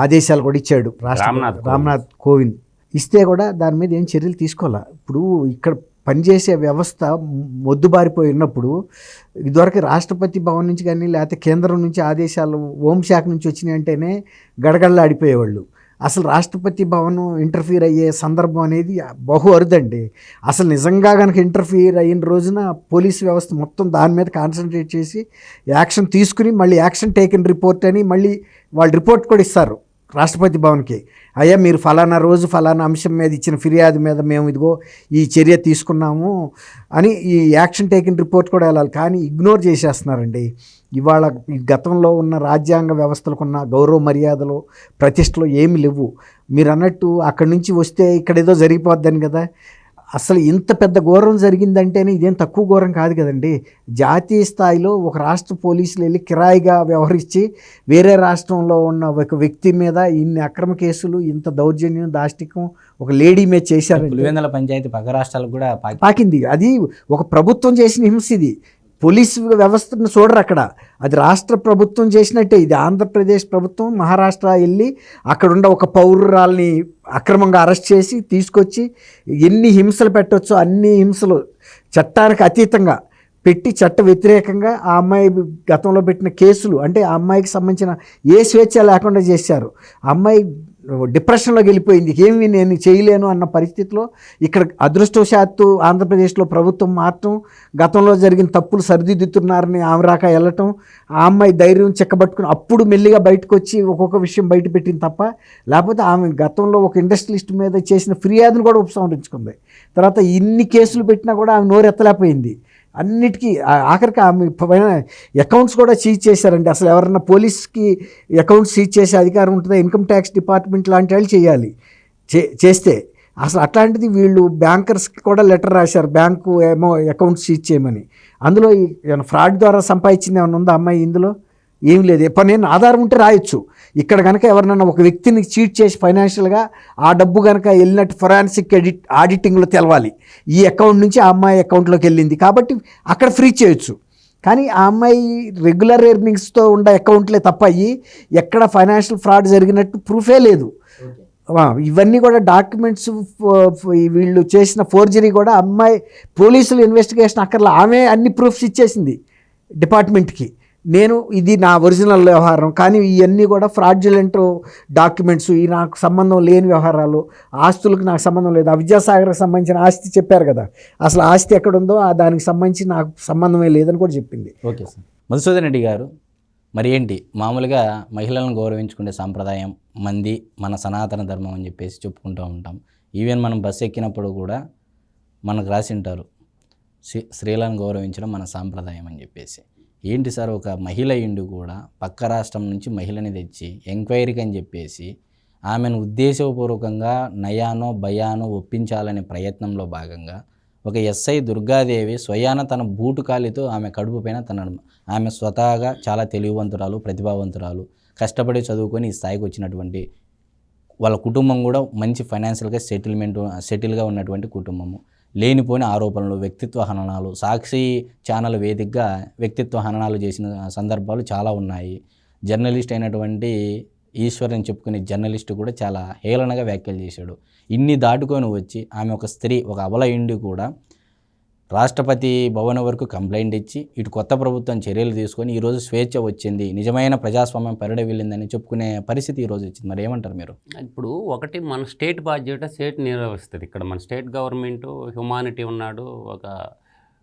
ఆదేశాలు కూడా ఇచ్చాడు. రాష్ట్రపతి రామ్నాథ్ కోవింద్. రామ్నాథ్ కోవింద్. ఇస్తే కూడా దాని మీద ఏం చర్యలు తీసుకోవాలా? ఇప్పుడు ఇక్కడ పనిచేసే వ్యవస్థ మొద్దుబారిపోయి ఉన్నప్పుడు ఇదివరకు రాష్ట్రపతి భవన్ నుంచి కానీ లేకపోతే కేంద్రం నుంచి ఆదేశాలు హోంశాఖ నుంచి వచ్చినాయి అంటేనే గడగడలాడిపోయేవాళ్ళు. అసలు రాష్ట్రపతి భవన్ ఇంటర్ఫీర్ అయ్యే సందర్భం అనేది బహు అరుదండి. అసలు నిజంగా కనుక ఇంటర్ఫీర్ అయిన రోజున పోలీస్ వ్యవస్థ మొత్తం దాని మీద కాన్సన్ట్రేట్ చేసి యాక్షన్ తీసుకుని మళ్ళీ యాక్షన్ టేకెన్ రిపోర్ట్ అని మళ్ళీ వాళ్ళు రిపోర్ట్ కూడా ఇస్తారు. రాష్ట్రపతి భవన్కి అయ్యా మీరు ఫలానా రోజు ఫలానా అంశం మీద ఇచ్చిన ఫిర్యాదు మీద మేము ఇదిగో ఈ చర్య తీసుకున్నాము అని ఈ యాక్షన్ టేకిన్ రిపోర్ట్ కూడా వెళ్ళాలి. కానీ ఇగ్నోర్ చేసేస్తున్నారండి. ఇవాళ ఈ గతంలో ఉన్న రాజ్యాంగ వ్యవస్థలకు ఉన్న గౌరవ మర్యాదలు ప్రతిష్టలు ఏమి లేవు. మీరు అన్నట్టు అక్కడి నుంచి వస్తే ఇక్కడ ఏదో జరిగిపోద్దని కదా. అసలు ఇంత పెద్ద ఘోరం జరిగిందంటేనే ఇదేం తక్కువ ఘోరం కాదు కదండి. జాతీయ స్థాయిలో ఒక రాష్ట్ర పోలీసులు వెళ్ళి కిరాయిగా వ్యవహరించి వేరే రాష్ట్రంలో ఉన్న ఒక వ్యక్తి మీద ఇన్ని అక్రమ కేసులు ఇంత దౌర్జన్యం దాష్టికం ఒక లేడీ మీద పులివెందుల పంచాయతీ పక్క రాష్ట్రాలకు కూడా పాకి పాకింది. అది ఒక ప్రభుత్వం చేసిన హింస ఇది. పోలీస్ వ్యవస్థను చూడరు అక్కడ. అది రాష్ట్ర ప్రభుత్వం చేసినట్టే. ఇది ఆంధ్రప్రదేశ్ ప్రభుత్వం మహారాష్ట్ర వెళ్ళి అక్కడున్న ఒక పౌరురాల్ని అక్రమంగా అరెస్ట్ చేసి తీసుకొచ్చి ఎన్ని హింసలు పెట్టొచ్చో అన్ని హింసలు చట్టానికి అతీతంగా పెట్టి చట్ట వ్యతిరేకంగా ఆ అమ్మాయి గతంలో పెట్టిన కేసులు అంటే ఆ అమ్మాయికి సంబంధించిన ఏ స్వేచ్ఛ లేకుండా చేశారు. ఆ అమ్మాయి డిప్రెషన్లోకి వెళ్ళిపోయింది. ఏమి నేను చేయలేను అన్న పరిస్థితిలో ఇక్కడ అదృష్టవశాత్తు ఆంధ్రప్రదేశ్లో ప్రభుత్వం మాత్రం గతంలో జరిగిన తప్పులు సరిదిద్దుతున్నారని ఆమె రాక వెళ్ళటం ఆ అమ్మాయి ధైర్యం చెక్కబట్టుకుని అప్పుడు మెల్లిగా బయటకు వచ్చి ఒక్కొక్క విషయం బయట పెట్టింది తప్ప లేకపోతే ఆమె గతంలో ఒక ఇండస్ట్రియలిస్ట్ మీద చేసిన ఫిర్యాదును కూడా ఉపసంహరించుకుంది. తర్వాత ఇన్ని కేసులు పెట్టినా కూడా ఆమె నోరు ఎత్తలేకపోయింది అన్నిటికీ ఆఖరికి ఆమె పైన అకౌంట్స్ కూడా సీజ్ చేశారండి. అసలు ఎవరన్నా పోలీస్కి అకౌంట్స్ సీజ్ చేసే అధికారం ఉంటుందా? ఇన్కమ్ ట్యాక్స్ డిపార్ట్మెంట్ లాంటి వాళ్ళు చేయాలి. చే చేస్తే. అసలు అట్లాంటిది వీళ్ళు బ్యాంకర్స్కి కూడా లెటర్ రాశారు. బ్యాంకు ఏమో అకౌంట్ సీజ్ చేయమని. అందులో ఏమైనా ఫ్రాడ్ ద్వారా సంపాదించింది ఏమైనా ఉందా అమ్మాయి ఇందులో? ఏం లేదు. ఎప్పుడు నేను ఆధారం ఉంటే రాయొచ్చు. ఇక్కడ కనుక ఎవరినైనా ఒక వ్యక్తిని చీట్ చేసి ఫైనాన్షియల్గా ఆ డబ్బు కనుక వెళ్ళినట్టు ఫొరాన్సిక్ ఎడిట్ ఆడిటింగ్లో తెలవాలి. ఈ అకౌంట్ నుంచి ఆ అమ్మాయి అకౌంట్లోకి వెళ్ళింది కాబట్టి అక్కడ ఫ్రీ చేయొచ్చు. కానీ ఆ అమ్మాయి రెగ్యులర్ ఎర్నింగ్స్తో ఉండే అకౌంట్లే తప్ప అయ్యి ఎక్కడ ఫైనాన్షియల్ ఫ్రాడ్ జరిగినట్టు ప్రూఫే లేదు. ఇవన్నీ కూడా డాక్యుమెంట్స్ వీళ్ళు చేసిన ఫోర్జరీ కూడా అమ్మాయి పోలీసులు ఇన్వెస్టిగేషన్ అక్కర్లా. ఆమె అన్ని ప్రూఫ్స్ ఇచ్చేసింది డిపార్ట్మెంట్కి. నేను ఇది నా ఒరిజినల్ వ్యవహారం కానీ ఇవన్నీ కూడా ఫ్రాడ్యులెంట్ డాక్యుమెంట్స్ ఈ నాకు సంబంధం లేని వ్యవహారాలు ఆస్తులకు నాకు సంబంధం లేదు. ఆ విద్యాసాగర్కి సంబంధించిన ఆస్తి చెప్పారు కదా అసలు ఆస్తి ఎక్కడుందో ఆ దానికి సంబంధించి నాకు సంబంధమే లేదని కూడా చెప్పింది. Okay sir. మధుసూదన్ రెడ్డి గారు మరి ఏంటి? మామూలుగా మహిళలను గౌరవించుకునే సాంప్రదాయం మంది మన సనాతన ధర్మం అని చెప్పేసి చెప్పుకుంటూ ఉంటాం. ఈవెన్ మనం బస్సు ఎక్కినప్పుడు కూడా మనకు రాసింటారు స్త్రీ- స్త్రీలను గౌరవించడం మన సాంప్రదాయం అని చెప్పేసి. ఏంటి సార్ ఒక మహిళ ఇండు కూడా పక్క రాష్ట్రం నుంచి మహిళని తెచ్చి ఎంక్వైరీకి అని చెప్పేసి ఆమెను ఉద్దేశపూర్వకంగా నయానో భయానో ఒప్పించాలనే ప్రయత్నంలో భాగంగా ఒక ఎస్ఐ దుర్గాదేవి స్వయాన తన బూటు కాలితో ఆమె కడుపు పైన తన ఆమె స్వతహాగా చాలా తెలివివంతురాలు ప్రతిభావంతురాలు కష్టపడి చదువుకొని ఈ స్థాయికి వచ్చినటువంటి వాళ్ళ కుటుంబం కూడా మంచి ఫైనాన్షియల్గా సెటిల్మెంట్ సెటిల్గా ఉన్నటువంటి కుటుంబము. లేనిపోయిన ఆరోపణలు వ్యక్తిత్వ హననాలు సాక్షి ఛానల్ వేదికగా వ్యక్తిత్వ హననాలు చేసిన సందర్భాలు చాలా ఉన్నాయి. జర్నలిస్ట్ అయినటువంటి ఈశ్వర్ని చెప్పుకునే జర్నలిస్ట్ కూడా చాలా హేళనగా వ్యాఖ్యలు చేశాడు. ఇన్ని దాటుకొని వచ్చి ఆమె ఒక స్త్రీ ఒక అబల కూడా రాష్ట్రపతి భవన్ వరకు కంప్లైంట్ ఇచ్చి ఇటు కొత్త ప్రభుత్వం చర్యలు తీసుకొని ఈరోజు స్వేచ్ఛ వచ్చింది నిజమైన ప్రజాస్వామ్యం పరిడ వెళ్ళిందని చెప్పుకునే పరిస్థితి ఈరోజు వచ్చింది. మరి ఏమంటారు మీరు? ఇప్పుడు ఒకటి మన స్టేట్ బాధ్యత స్టేట్ నిర్వహిస్తుంది. ఇక్కడ మన స్టేట్ గవర్నమెంట్ హ్యుమానిటీ ఉన్నాడు ఒక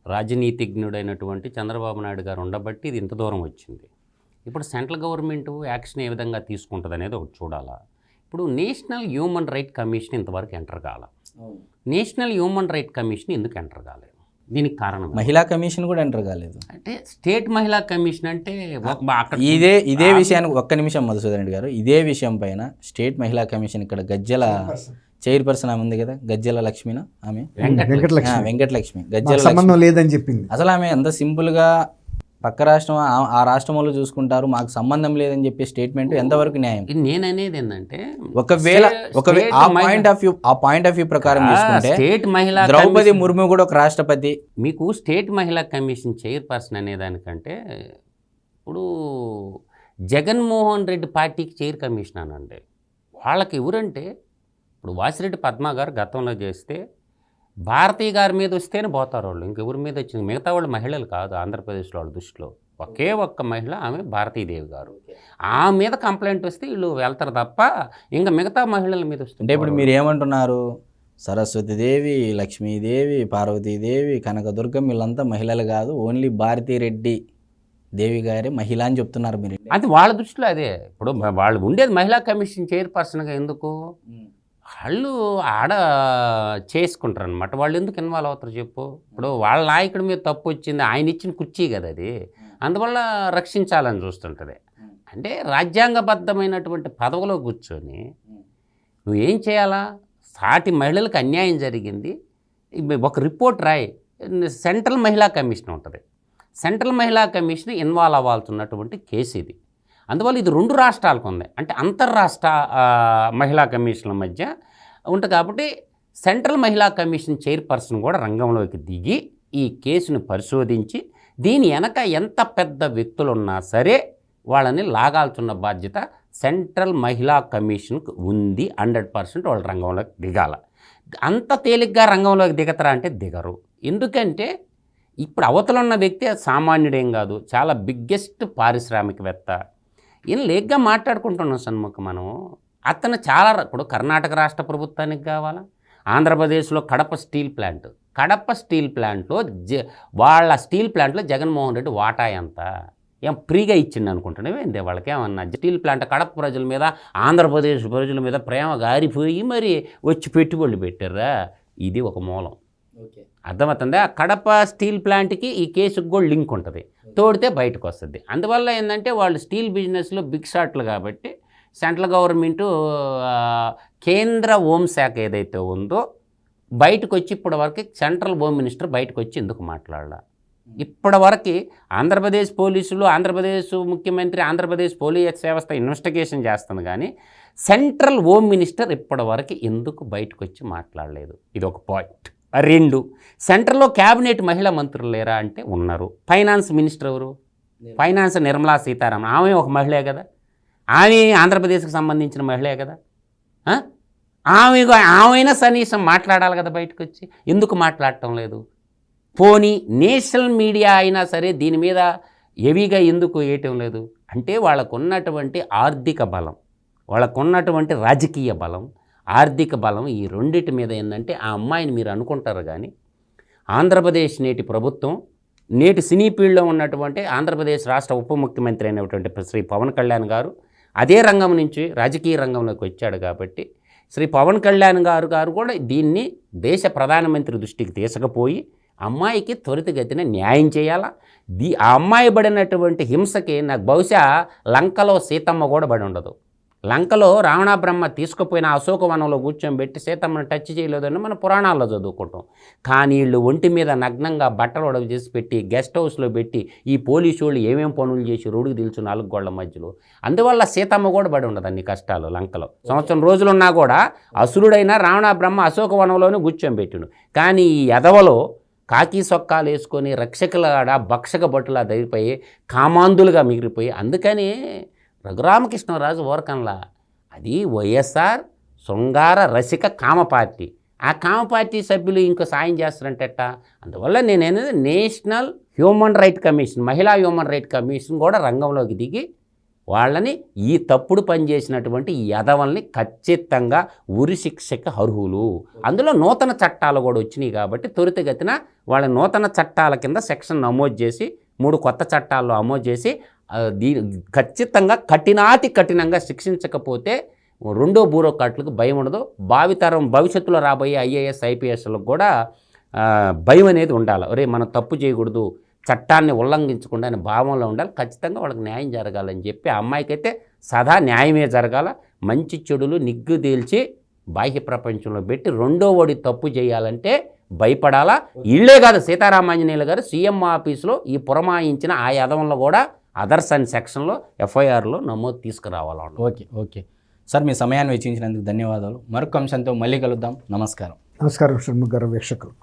రాజనీతిజ్ఞుడైనటువంటి చంద్రబాబు నాయుడు గారు ఉండబట్టి ఇది ఇంత దూరం వచ్చింది. ఇప్పుడు సెంట్రల్ గవర్నమెంట్ యాక్షన్ ఏ విధంగా తీసుకుంటుంది అనేది ఒకటి చూడాలా. ఇప్పుడు నేషనల్ హ్యూమన్ రైట్ కమిషన్ ఇంతవరకు ఎంటర్ కాల. నేషనల్ హ్యూమన్ రైట్ కమిషన్ ఎందుకు ఎంటర్ కాలేదు? దీనికి కారణం? మహిళా కమిషన్ కూడా ఎంటర్ కాలేదు. అంటే స్టేట్ మహిళా కమిషన్ అంటే ఇదే ఇదే విషయానికి ఒక్క నిమిషం మధుసూదన్ రెడ్డి గారు ఇదే విషయం పైన స్టేట్ మహిళా కమిషన్ ఇక్కడ గజ్జల చైర్పర్సన్ ఆమె ఉంది కదా గజ్జల లక్ష్మిన ఆమె? వెంకటలక్ష్మి. వెంకటలక్ష్మి గజ్జల సంబంధం లేదని చెప్పింది. అసలు ఆమె ఎంత సింపుల్గా పక్క రాష్ట్రం ఆ- రాష్ట్రం వాళ్ళు చూసుకుంటారు మాకు సంబంధం లేదని చెప్పే స్టేట్మెంట్ ఎంతవరకు న్యాయం? ఇది నేను అనేది ఏంటంటే ఒకవేళ ఒకవేళ ఆ పాయింట్ ఆఫ్ వ్యూ ఆ పాయింట్ ఆఫ్ వ్యూ ప్రకారం చూసుకుంటే స్టేట్ మహిళా ద్రౌపది ముర్ము కూడా ఒక రాష్ట్రపతి. మీకు స్టేట్ మహిళా కమిషన్ చైర్పర్సన్ అనేదానికంటే ఇప్పుడు జగన్మోహన్ రెడ్డి పార్టీకి చైర్ కమిషన్ అనండి. వాళ్ళకి ఎవరంటే ఇప్పుడు వాసిరెడ్డి పద్మ గారు గతంలో చేస్తే భారతీయ గారి మీద వస్తేనే పోతారు వాళ్ళు. ఇంకెవరి మీద వచ్చింది? మిగతా వాళ్ళు మహిళలు కాదు ఆంధ్రప్రదేశ్లో వాళ్ళ దృష్టిలో. ఒకే ఒక్క మహిళ ఆమె భారతీదేవి గారు. ఆమె మీద కంప్లైంట్ వస్తే వీళ్ళు వెళ్తారు తప్ప ఇంకా మిగతా మహిళల మీద వస్తే అంటే ఇప్పుడు మీరు ఏమంటున్నారు? సరస్వతీదేవి లక్ష్మీదేవి పార్వతీదేవి కనకదుర్గం వీళ్ళంతా మహిళలు కాదు. ఓన్లీ భారతీరెడ్డి దేవి గారే మహిళ అని చెప్తున్నారు మీరు. అది వాళ్ళ దృష్టిలో అదే. ఇప్పుడు వాళ్ళు ఉండేది మహిళా కమిషన్ చైర్పర్సన్గా ఎందుకు? వాళ్ళు ఆడ చేసుకుంటారు అనమాట వాళ్ళు ఎందుకు ఇన్వాల్వ్ అవుతారు చెప్పు? ఇప్పుడు వాళ్ళ నాయకుడి మీద తప్పు వచ్చింది ఆయన ఇచ్చిన కుర్చీ కదా అది. అందువల్ల రక్షించాలని చూస్తుంటుంది. అంటే రాజ్యాంగబద్ధమైనటువంటి పదవిలో కూర్చొని నువ్వేం చేయాలా? సాటి మహిళలకు అన్యాయం జరిగింది. ఒక రిపోర్ట్ రాయి. సెంట్రల్ మహిళా కమిషన్ ఉంటుంది. సెంట్రల్ మహిళా కమిషన్ ఇన్వాల్వ్ అవ్వాల్సినటువంటి కేసు ఇది. అందువల్ల ఇది రెండు రాష్ట్రాలకు ఉంది. అంటే అంతర్రాష్ట్ర మహిళా కమిషన్ల మధ్య ఉంటుంది కాబట్టి సెంట్రల్ మహిళా కమిషన్ చైర్పర్సన్ కూడా రంగంలోకి దిగి ఈ కేసును పరిశోధించి దీని వెనక ఎంత పెద్ద వ్యక్తులు ఉన్నా సరే వాళ్ళని లాగాల్సిన బాధ్యత సెంట్రల్ మహిళా కమిషన్కి ఉంది. హండ్రెడ్ పర్సెంట్ వాళ్ళు రంగంలోకి దిగాల. అంత తేలిగ్గా రంగంలోకి దిగతారా అంటే దిగరు. ఎందుకంటే ఇప్పుడు అవతలున్న వ్యక్తి సామాన్యుడేం కాదు. చాలా బిగ్గెస్ట్ పారిశ్రామికవేత్త. ఈయన లేగ్గా మాట్లాడుకుంటున్నాం సన్ముఖ మనం. అతను చాలా ఇప్పుడు కర్ణాటక రాష్ట్ర ప్రభుత్వానికి కావాలా? ఆంధ్రప్రదేశ్లో Kadapa steel plant. Kadapa steel ప్లాంట్లో జ వాళ్ళ స్టీల్ ప్లాంట్లో జగన్మోహన్ రెడ్డి వాటా ఎంత? ఏం ఫ్రీగా ఇచ్చిండు అనుకుంటున్నావే ఏంది? వాళ్ళకి ఏమన్నా స్టీల్ ప్లాంట్ కడప ప్రజల మీద ఆంధ్రప్రదేశ్ ప్రజల మీద ప్రేమ గారిపోయి మరి వచ్చి పెట్టుబడులు పెట్టారా? ఇది ఒక మూలం. అర్థమవుతుందా? కడప స్టీల్ ప్లాంట్కి ఈ కేసుకు కూడా లింక్ ఉంటుంది. తోడితే బయటకు వస్తుంది అందువల్ల ఏంటంటే వాళ్ళు స్టీల్ బిజినెస్లో బిగ్ షాట్లు కాబట్టి సెంట్రల్ గవర్నమెంట్ కేంద్ర హోంశాఖ ఏదైతే ఉందో బయటకు వచ్చి ఇప్పటి వరకు సెంట్రల్ హోమ్ మినిస్టర్ బయటకు వచ్చి ఎందుకు మాట్లాడాల? ఇప్పటి వరకు ఆంధ్రప్రదేశ్ పోలీసులు ఆంధ్రప్రదేశ్ ముఖ్యమంత్రి ఆంధ్రప్రదేశ్ పోలీస్ వ్యవస్థ ఇన్వెస్టిగేషన్ చేస్తుంది కానీ సెంట్రల్ హోమ్ మినిస్టర్ ఇప్పటి వరకు ఎందుకు బయటకు వచ్చి మాట్లాడలేదు? ఇది ఒక పాయింట్. రెండు సెంట్రల్లో క్యాబినెట్ మహిళా మంత్రులు లేరా అంటే ఉన్నారు. ఫైనాన్స్ మినిస్టర్ ఎవరు? ఫైనాన్స్ నిర్మలా సీతారామన్. ఆమె ఒక మహిళే కదా. ఆమె ఆంధ్రప్రదేశ్కి సంబంధించిన మహిళే కదా? ఆమె ఆమె కనీసం మాట్లాడాలి కదా బయటకు వచ్చి ఎందుకు మాట్లాడటం లేదు? పోనీ నేషనల్ మీడియా అయినా సరే దీని మీద హెవీగా ఎందుకు వేయటం లేదు? అంటే వాళ్ళకు ఉన్నటువంటి ఆర్థిక బలం వాళ్ళకు ఉన్నటువంటి రాజకీయ బలం ఆర్థిక బలం ఈ రెండింటి మీద ఏంటంటే ఆ అమ్మాయిని మీరు అనుకుంటారు కానీ ఆంధ్రప్రదేశ్ నేటి ప్రభుత్వం నేటి సినీ ఫీల్డ్లో ఉన్నటువంటి ఆంధ్రప్రదేశ్ రాష్ట్ర ఉప ముఖ్యమంత్రి అయినటువంటి శ్రీ పవన్ కళ్యాణ్ గారు అదే రంగం నుంచి రాజకీయ రంగంలోకి వచ్చాడు కాబట్టి శ్రీ పవన్ కళ్యాణ్ గారు గారు కూడా దీన్ని దేశ ప్రధానమంత్రి దృష్టికి తీసుకుపోయి అమ్మాయికి త్వరితగతిన న్యాయం చేయాలా? దీ ఆ అమ్మాయి పడినటువంటి హింసకి నాకు బహుశా లంకలో సీతమ్మ కూడా పడి ఉండదు. లంకలో రావణ బ్రహ్మ తీసుకుపోయిన అశోకవనంలో కూర్చోబెట్టి సీతమ్మను టచ్ చేయలేదని మన పురాణాల్లో చదువుకుంటాం. కానీ వీళ్ళు ఒంటి మీద నగ్నంగా బట్టలు ఒడవ చేసి పెట్టి గెస్ట్ హౌస్లో పెట్టి ఈ పోలీసు వాళ్ళు ఏమేం పనులు చేసి రోడ్డుకు తెలుసు నాలుగు గోళ్ళ మధ్యలో. అందువల్ల సీతమ్మ కూడా పడి ఉండదు అన్ని కష్టాలు లంకలో. సంవత్సరం రోజులున్నా కూడా అసురుడైన రావణ బ్రహ్మ అశోకవనంలోనే కూర్చోబెట్టిండు కానీ ఈ ఎదవలో కాకి సొక్కాలు వేసుకొని రక్షకులాడ భక్షక భటులా దరిపోయి కామాంధులుగా మిగిలిపోయి అందుకని రఘురామకృష్ణరాజు ఓరకంలా అది వైఎస్ఆర్ శృంగార రసిక కామ పార్టీ. ఆ కామ పార్టీ సభ్యులు ఇంకో సాయం చేస్తారంటట. అందువల్ల నేనేది నేషనల్ హ్యూమన్ రైట్ కమిషన్ మహిళా హ్యూమన్ రైట్ కమిషన్ కూడా రంగంలోకి దిగి వాళ్ళని ఈ తప్పుడు పనిచేసినటువంటి యదవల్ని ఖచ్చితంగా ఉరి శిక్షకి అర్హులు. అందులో నూతన చట్టాలు కూడా వచ్చినాయి కాబట్టి త్వరితగతిన వాళ్ళ నూతన చట్టాల కింద సెక్షన్ నమోదు చేసి మూడు కొత్త చట్టాల్లో అమోదు చేసి ఆ, దీ ఖచ్చితంగా కఠినాతి కఠినంగా శిక్షించకపోతే రెండో బ్యూరోక్రాట్లకు భయం ఉండదు. భావితరం భవిష్యత్తులో రాబోయే ఐఏఎస్ ఐపీఎస్లకు కూడా భయం అనేది ఉండాలి. ఒరే మనం తప్పు చేయకూడదు. చట్టాన్ని ఉల్లంఘించకుండా అనే భావంలో ఉండాలి. ఖచ్చితంగా వాళ్ళకి న్యాయం జరగాలని చెప్పి ఆ అమ్మాయికైతే సదా న్యాయమే జరగాల. మంచి చెడులు నిగ్గు తేల్చి బాహ్య ప్రపంచంలో పెట్టి రెండో వాడి తప్పు చేయాలంటే భయపడాలా? ఇళ్ళే కాదు సీతారామాంజనేయులు గారు సీఎం ఆఫీసులో ఈ పురమాయించిన ఆ యదవంలో కూడా అదర్స్ అండ్ సెక్షన్లో ఎఫ్ఐఆర్లో నమోదు తీసుకురావాలన్న ఓకే ఓకే. సార్ మీ సమయాన్ని వెచ్చించినందుకు ధన్యవాదాలు. మరొక అంశంతో మళ్ళీ కలుద్దాం. నమస్కారం. నమస్కారం షణ్ముఖ గారు వీక్షకులకు.